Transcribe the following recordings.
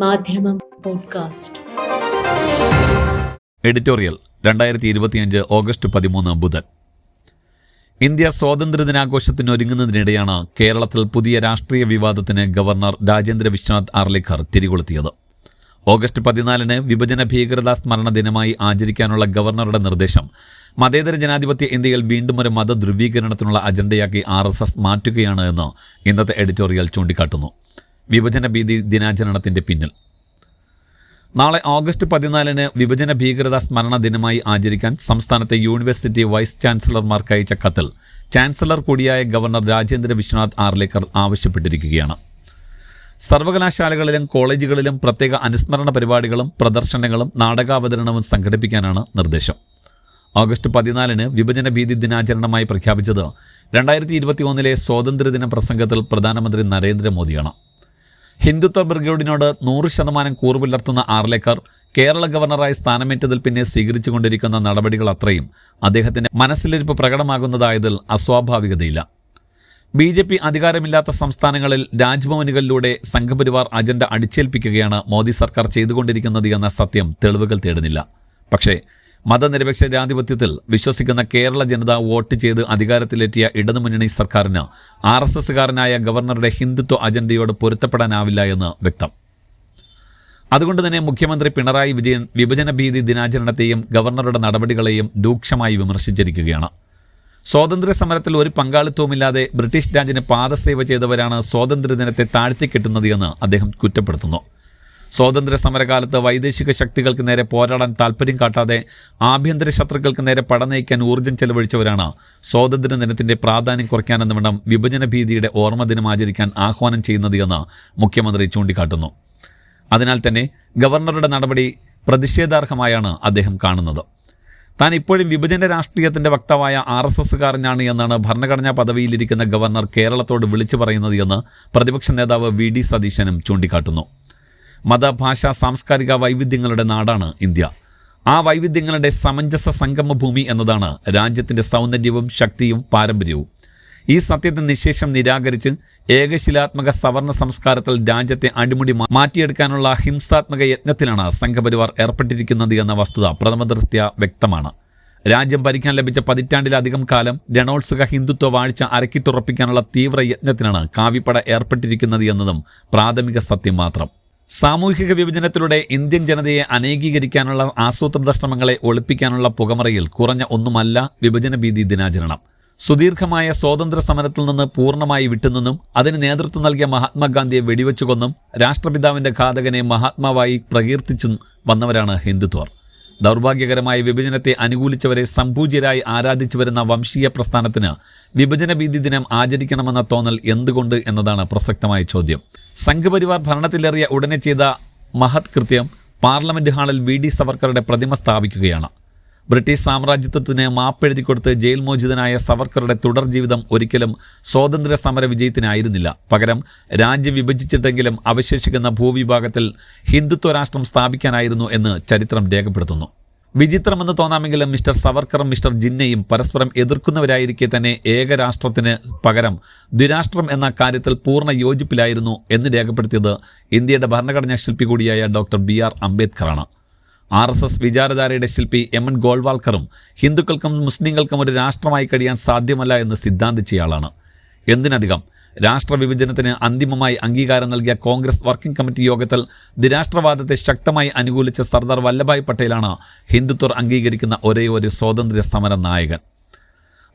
മാധ്യമം podcast. Editorial രണ്ടായിരത്തി ഇരുപത്തിയഞ്ച് ഓഗസ്റ്റ് പതിമൂന്ന് ബുധൻ. ഇന്ത്യ സ്വാതന്ത്ര്യ ദിനാഘോഷത്തിന് ഒരുങ്ങുന്നതിനിടെയാണ് കേരളത്തിൽ പുതിയ രാഷ്ട്രീയ വിവാദത്തിന് ഗവർണർ രാജേന്ദ്ര വിശ്വനാഥ് ആർലിഖർ തിരികൊളുത്തിയത്. ഓഗസ്റ്റ് പതിനാലിന് വിഭജന ഭീകരതാ സ്മരണ ദിനമായി ആചരിക്കാനുള്ള ഗവർണറുടെ നിർദ്ദേശം മതേതര ജനാധിപത്യ ഇന്ത്യയിൽ വീണ്ടും ഒരു മതധ്രുവീകരണത്തിനുള്ള അജണ്ടയാക്കി ആർ എസ് എസ് മാറ്റുകയാണ് എന്ന് ഇന്നത്തെ എഡിറ്റോറിയൽ ചൂണ്ടിക്കാട്ടുന്നു. വിഭജന ഭീതി ദിനാചരണത്തിന്റെ പിന്നിൽ. നാളെ ഓഗസ്റ്റ് പതിനാലിന് വിഭജന ഭീകരത സ്മരണ ദിനമായി ആചരിക്കാൻ സംസ്ഥാനത്തെ യൂണിവേഴ്സിറ്റി വൈസ് ചാൻസലർമാർക്ക് അയച്ച കത്തിൽ ചാൻസലർ കൂടിയായ ഗവർണർ രാജേന്ദ്ര വിശ്വനാഥ് ആർലേക്കർ ആവശ്യപ്പെട്ടിരിക്കുകയാണ്. സർവകലാശാലകളിലും കോളേജുകളിലും പ്രത്യേക അനുസ്മരണ പരിപാടികളും പ്രദർശനങ്ങളും നാടകാവതരണവും സംഘടിപ്പിക്കാനാണ് നിർദ്ദേശം. ഓഗസ്റ്റ് പതിനാലിന് വിഭജന ഭീതി ദിനാചരണമായി പ്രഖ്യാപിച്ചത് രണ്ടായിരത്തി ഇരുപത്തിയൊന്നിലെ സ്വാതന്ത്ര്യദിന പ്രസംഗത്തിൽ പ്രധാനമന്ത്രി നരേന്ദ്രമോദിയാണ്. ഹിന്ദുത്വ ബ്രിഗേഡിനോട് നൂറ് ശതമാനം കൂറ് പുലർത്തുന്ന ആർലേക്കർ കേരള ഗവർണറായി സ്ഥാനമേറ്റതിൽ പിന്നെ സ്വീകരിച്ചുകൊണ്ടിരിക്കുന്ന നടപടികൾ അത്രയും അദ്ദേഹത്തിന്റെ മനസ്സിലിരിപ്പ് പ്രകടമാകുന്നതായതിൽ അസ്വാഭാവികതയില്ല. ബി ജെ പി അധികാരമില്ലാത്ത സംസ്ഥാനങ്ങളിൽ രാജ്ഭവനുകളിലൂടെ സംഘപരിവാർ അജണ്ട അടിച്ചേൽപ്പിക്കുകയാണ് മോദി സർക്കാർ ചെയ്തുകൊണ്ടിരിക്കുന്നത് എന്ന സത്യം തെളിവുകൾ തേടുന്നില്ല. പക്ഷേ മതനിരപേക്ഷ ജനാധിപത്യത്തിൽ വിശ്വസിക്കുന്ന കേരള ജനത വോട്ട് ചെയ്ത് അധികാരത്തിലെത്തിയ ഇടതുമുന്നണി സർക്കാരിന് ആർ എസ് എസ്സുകാരനായ ഗവർണറുടെ ഹിന്ദുത്വ അജണ്ടയോട് പൊരുത്തപ്പെടാനാവില്ല എന്ന് വ്യക്തം. അതുകൊണ്ട് തന്നെ മുഖ്യമന്ത്രി പിണറായി വിജയൻ വിഭജന ഭീതി ദിനാചരണത്തെയും ഗവർണറുടെ നടപടികളെയും രൂക്ഷമായി വിമർശിച്ചിരിക്കുകയാണ്. സ്വാതന്ത്ര്യ സമരത്തിൽ ഒരു പങ്കാളിത്തവുമില്ലാതെ ബ്രിട്ടീഷ് രാജിന് പാദസേവ ചെയ്തവരാണ് സ്വാതന്ത്ര്യദിനത്തെ താഴ്ത്തിക്കെട്ടുന്നത് എന്ന് അദ്ദേഹം കുറ്റപ്പെടുത്തുന്നു. സ്വാതന്ത്ര്യ സമരകാലത്ത് വൈദേശിക ശക്തികൾക്ക് നേരെ പോരാടാൻ താൽപ്പര്യം കാട്ടാതെ ആഭ്യന്തര ശത്രുക്കൾക്ക് നേരെ പടനയിക്കാൻ ഊർജം ചെലവഴിച്ചവരാണ് സ്വാതന്ത്ര്യ ദിനത്തിന്റെ പ്രാധാന്യം കുറയ്ക്കാനെന്ന വണ്ണം വിഭജന ഭീതിയുടെ ഓർമ്മ ദിനം ആചരിക്കാൻ ആഹ്വാനം ചെയ്യുന്നത് എന്ന് മുഖ്യമന്ത്രി ചൂണ്ടിക്കാട്ടുന്നു. അതിനാൽ തന്നെ ഗവർണറുടെ നടപടി പ്രതിഷേധാർഹമായാണ് അദ്ദേഹം കാണുന്നത്. താൻ ഇപ്പോഴും വിഭജന രാഷ്ട്രീയത്തിന്റെ വക്താവായ ആർ എസ് എസ്സുകാരനാണ് എന്നാണ് ഭരണഘടനാ പദവിയിലിരിക്കുന്ന ഗവർണർ കേരളത്തോട് വിളിച്ചു പറയുന്നത് എന്ന് പ്രതിപക്ഷ നേതാവ് വി ഡി സതീശനും ചൂണ്ടിക്കാട്ടുന്നു. മത ഭാഷ സാംസ്കാരിക വൈവിധ്യങ്ങളുടെ നാടാണ് ഇന്ത്യ. ആ വൈവിധ്യങ്ങളുടെ സമഞ്ജസ സംഗമഭൂമി എന്നതാണ് രാജ്യത്തിന്റെ സൗന്ദര്യവും ശക്തിയും പാരമ്പര്യവും. ഈ സത്യത്തെ നിശേഷം നിരാകരിച്ച് ഏകശിലാത്മക സവർണ സംസ്കാരത്തിൽ രാജ്യത്തെ അടിമുടി മാറ്റിയെടുക്കാനുള്ള ഹിംസാത്മക യത്നത്തിലാണ് സംഘപരിവാർ ഏർപ്പെട്ടിരിക്കുന്നത് എന്ന വസ്തുത പ്രഥമദൃഷ്ട്യ വ്യക്തമാണ്. രാജ്യം ഭരിക്കാൻ ലഭിച്ച പതിറ്റാണ്ടിലധികം കാലം രണോത്സുക ഹിന്ദുത്വ വാഴ്ച അരക്കിട്ടുറപ്പിക്കാനുള്ള തീവ്ര യത്നത്തിനാണ് കാവിപ്പട ഏർപ്പെട്ടിരിക്കുന്നത് എന്നതും പ്രാഥമിക സത്യം മാത്രം. സാമൂഹിക വിഭജനത്തിലൂടെ ഇന്ത്യൻ ജനതയെ അനേകീകരിക്കാനുള്ള ആസൂത്രിത ശ്രമങ്ങളെ ഒളിപ്പിക്കാനുള്ള പുകമറയിൽ കുറഞ്ഞ ഒന്നുമല്ല വിഭജന ഭീതി ദിനാചരണം. സുദീർഘമായ സ്വാതന്ത്ര്യ സമരത്തിൽ നിന്ന് പൂർണമായി വിട്ടുനിന്നും അതിന് നേതൃത്വം നൽകിയ മഹാത്മാഗാന്ധിയെ വെടിവെച്ചുകൊന്നും രാഷ്ട്രപിതാവിന്റെ ഘാതകനെ മഹാത്മാവായി പ്രകീർത്തിച്ചും വന്നവരാണ് ഹിന്ദുത്വർ. ദൗർഭാഗ്യകരമായ വിഭജനത്തെ അനുകൂലിച്ചവരെ സംപൂജ്യരായി ആരാധിച്ചു വരുന്ന വംശീയ പ്രസ്ഥാനത്തിന് വിഭജന ഭീതി ദിനം ആചരിക്കണമെന്ന തോന്നൽ എന്തുകൊണ്ട് എന്നതാണ് പ്രസക്തമായ ചോദ്യം. സംഘപരിവാർ ഭരണത്തിലേറിയ ഉടനെ ചെയ്ത മഹത് കൃത്യം പാർലമെന്റ് ഹാളിൽ വി ഡി സവർക്കറുടെ പ്രതിമ സ്ഥാപിക്കുകയാണ്. ബ്രിട്ടീഷ് സാമ്രാജ്യത്വത്തിന് മാപ്പെഴുതി കൊടുത്ത് ജയിൽ മോചിതനായ സവർക്കറുടെ തുടർ ജീവിതം ഒരിക്കലും സ്വാതന്ത്ര്യ സമര വിജയത്തിനായിരുന്നില്ല. പകരം രാജ്യം വിഭജിച്ചിട്ടെങ്കിലും അവശേഷിക്കുന്ന ഭൂവിഭാഗത്തിൽ ഹിന്ദുത്വ രാഷ്ട്രം സ്ഥാപിക്കാനായിരുന്നു എന്ന് ചരിത്രം രേഖപ്പെടുത്തുന്നു. വിചിത്രമെന്ന് തോന്നാമെങ്കിലും മിസ്റ്റർ സവർക്കറും മിസ്റ്റർ ജിന്നയും പരസ്പരം എതിർക്കുന്നവരായിരിക്കെ തന്നെ ഏകരാഷ്ട്രത്തിന് പകരം ദ്വിരാഷ്ട്രം എന്ന കാര്യത്തിൽ പൂർണ യോജിപ്പിലായിരുന്നു എന്ന് രേഖപ്പെടുത്തിയത് ഇന്ത്യയുടെ ഭരണഘടനാ ശില്പി കൂടിയായ ഡോക്ടർ ബി ആർ അംബേദ്കറാണ്. ആർ എസ് എസ് വിചാരധാരയുടെ ശില്പി എം എൻ ഗോൾവാൾക്കറും ഹിന്ദുക്കൾക്കും മുസ്ലിങ്ങൾക്കും ഒരു രാഷ്ട്രമായി കഴിയാൻ സാധ്യമല്ല എന്ന് സിദ്ധാന്തിച്ചയാളാണ്. എന്തിനധികം? രാഷ്ട്രവിഭജനത്തിന് അന്തിമമായി അംഗീകാരം നൽകിയ കോൺഗ്രസ് വർക്കിംഗ് കമ്മിറ്റി യോഗത്തിൽ ദുരാഷ്ട്രവാദത്തെ ശക്തമായി അനുകൂലിച്ച സർദാർ വല്ലഭായ് പട്ടേലാണ് ഹിന്ദുത്വർ അംഗീകരിക്കുന്ന ഒരേയൊരു സ്വാതന്ത്ര്യ സമര നായകൻ.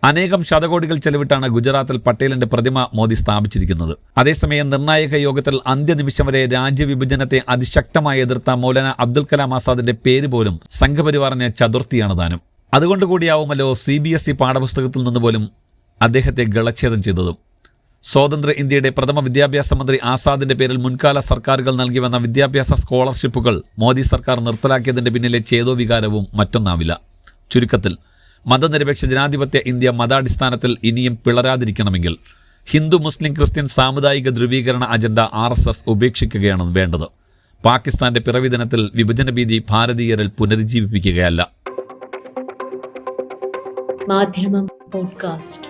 അനേകം ശതകോടികൾ ചെലവിട്ടാണ് ഗുജറാത്തിൽ പട്ടേലിന്റെ പ്രതിമ മോദി സ്ഥാപിച്ചിരിക്കുന്നത്. അതേസമയം നിർണായക യോഗത്തിൽ അന്ത്യനിമിഷം വരെ രാജ്യവിഭജനത്തെ അതിശക്തമായി എതിർത്ത മൗലാന അബ്ദുൽ കലാം ആസാദിന്റെ പേര് പോലും സംഘപരിവാറിന് ചതുർത്ഥിയാണ് താനും. അതുകൊണ്ട് കൂടിയാവുമല്ലോ സി ബി എസ് ഇ പാഠപുസ്തകത്തിൽ നിന്ന് പോലും അദ്ദേഹത്തെ ഗളച്ഛേദം ചെയ്തതും. സ്വതന്ത്ര ഇന്ത്യയുടെ പ്രഥമ വിദ്യാഭ്യാസ മന്ത്രി ആസാദിന്റെ പേരിൽ മുൻകാല സർക്കാരുകൾ നൽകി വന്ന വിദ്യാഭ്യാസ സ്കോളർഷിപ്പുകൾ മോദി സർക്കാർ നിർത്തലാക്കിയതിന്റെ പിന്നിലെ ചേതോവികാരവും മറ്റൊന്നാവില്ല. ചുരുക്കത്തിൽ മതനിരപേക്ഷ ജനാധിപത്യ ഇന്ത്യ മതാടിസ്ഥാനത്തിൽ ഇനിയും പിളരാതിരിക്കണമെങ്കിൽ ഹിന്ദു മുസ്ലിം ക്രിസ്ത്യൻ സാമുദായിക ധ്രുവീകരണ അജണ്ട ആർ എസ് എസ് ഉപേക്ഷിക്കുകയാണ് വേണ്ടത്. പാകിസ്ഥാന്റെ പിറവി ദിനത്തിൽ വിഭജന ഭീതി ഭാരതീയരിൽ പുനരുജ്ജീവിപ്പിക്കുകയല്ല. മാധ്യമം പോഡ്കാസ്റ്റ്.